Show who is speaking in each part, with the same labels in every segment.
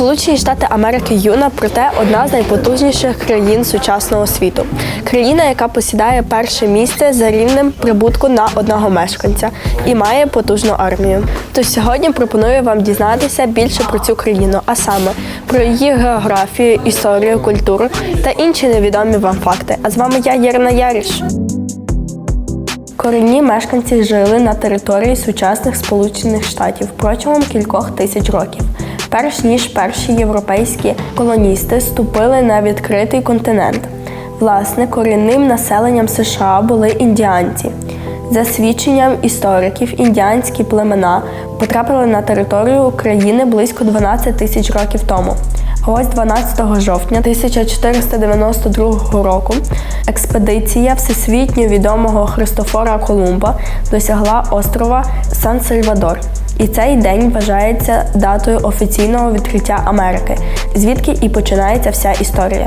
Speaker 1: Сполучені Штати Америки юна, проте одна з найпотужніших країн сучасного світу. Країна, яка посідає перше місце за рівнем прибутку на одного мешканця і має потужну армію. Тож сьогодні пропоную вам дізнатися більше про цю країну, а саме про її географію, історію, культуру та інші невідомі вам факти. А з вами я, Єрна Яріш. Корінні мешканці жили на території сучасних Сполучених Штатів протягом кількох тисяч років, перш ніж перші європейські колоністи ступили на відкритий континент. Власне, корінним населенням США були індіанці. За свідченням істориків, індіанські племена потрапили на територію України близько 12 тисяч років тому. Ось 12 жовтня 1492 року експедиція всесвітньо відомого Христофора Колумба досягла острова Сан-Сальвадор. І цей день вважається датою офіційного відкриття Америки, звідки і починається вся історія.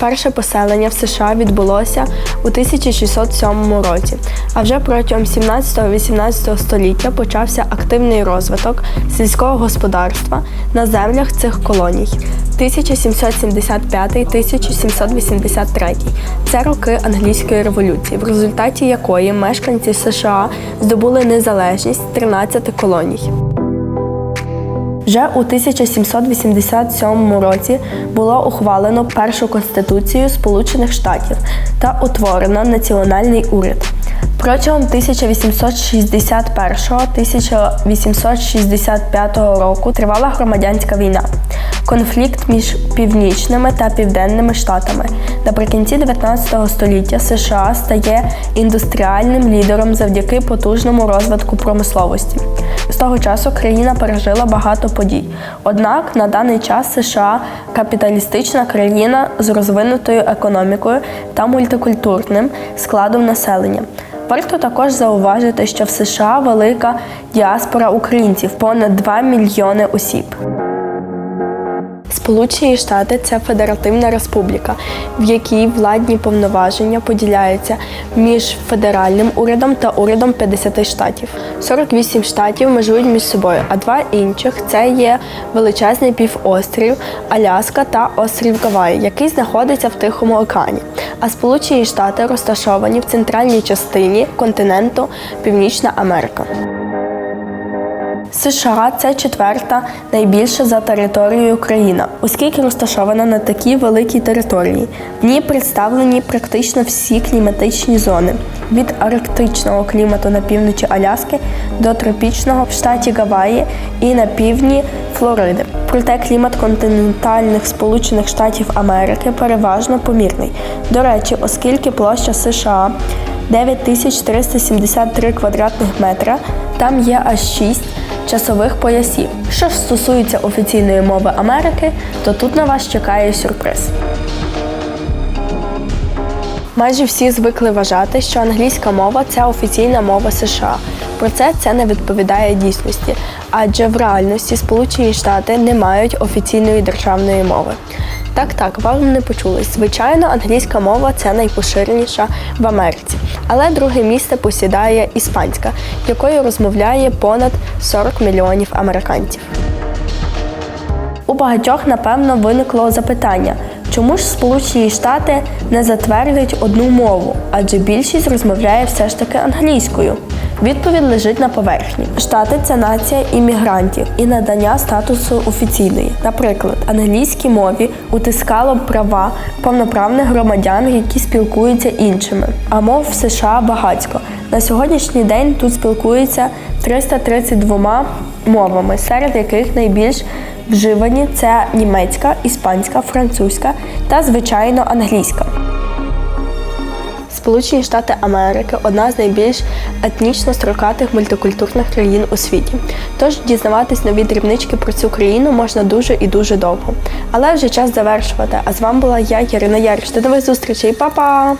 Speaker 1: Перше поселення в США відбулося у 1607 році, а вже протягом 17-18 століття почався активний розвиток сільського господарства на землях цих колоній. 1775-1783 це роки англійської революції, в результаті якої мешканці США здобули незалежність 13 колоній. Вже у 1787 році було ухвалено першу конституцію Сполучених Штатів та утворено національний уряд. Протягом 1861-1865 року тривала громадянська війна, конфлікт між північними та південними штатами. Наприкінці 19 століття США стає індустріальним лідером завдяки потужному розвитку промисловості. З того часу країна пережила багато подій. Однак на даний час США капіталістична країна з розвинутою економікою та мультикультурним складом населення. Варто також зауважити, що в США велика діаспора українців понад 2 мільйони осіб. Сполучені Штати це федеративна республіка, в якій владні повноваження поділяються між федеральним урядом та урядом 50 штатів. 48 штатів межують між собою, а два інших це є величезний півострів Аляска та острів Гаваї, який знаходиться в Тихому океані. А Сполучені Штати розташовані в центральній частині континенту Північна Америка. США це четверта найбільша за територією країна, оскільки розташована на такій великій території. В ній представлені практично всі кліматичні зони від арктичного клімату на півночі Аляски до тропічного в штаті Гаваї і на півдні Флориди. Проте клімат континентальних Сполучених Штатів Америки переважно помірний. До речі, оскільки площа США 9373 квадратних метра, там є аж 6 часових поясів. Що ж стосується офіційної мови Америки, то тут на вас чекає сюрприз. Майже всі звикли вважати, що англійська мова це офіційна мова США. Проте це не відповідає дійсності, адже в реальності Сполучені Штати не мають офіційної державної мови. Так, так, вам не почулось. Звичайно, англійська мова це найпоширеніша в Америці. Але друге місце посідає іспанська, якою розмовляє понад 40 мільйонів американців. У багатьох, напевно, виникло запитання, чому ж Сполучені Штати не затвердять одну мову, адже більшість розмовляє все ж таки англійською. Відповідь лежить на поверхні. Штати це нація іммігрантів і надання статусу офіційної. Наприклад, англійській мові утискало права повноправних громадян, які спілкуються іншими. А мов в США багатько. На сьогоднішній день тут спілкуються 332 мовами, серед яких найбільш вживані це німецька, іспанська, французька та, звичайно, англійська. Сполучені Штати Америки одна з найбільш етнічно строкатих мультикультурних країн у світі. Тож дізнаватись нові дрібнички про цю країну можна дуже і дуже довго. Але вже час завершувати. А з вами була я, Ярина Яриш. До нових зустрічей, Па-па!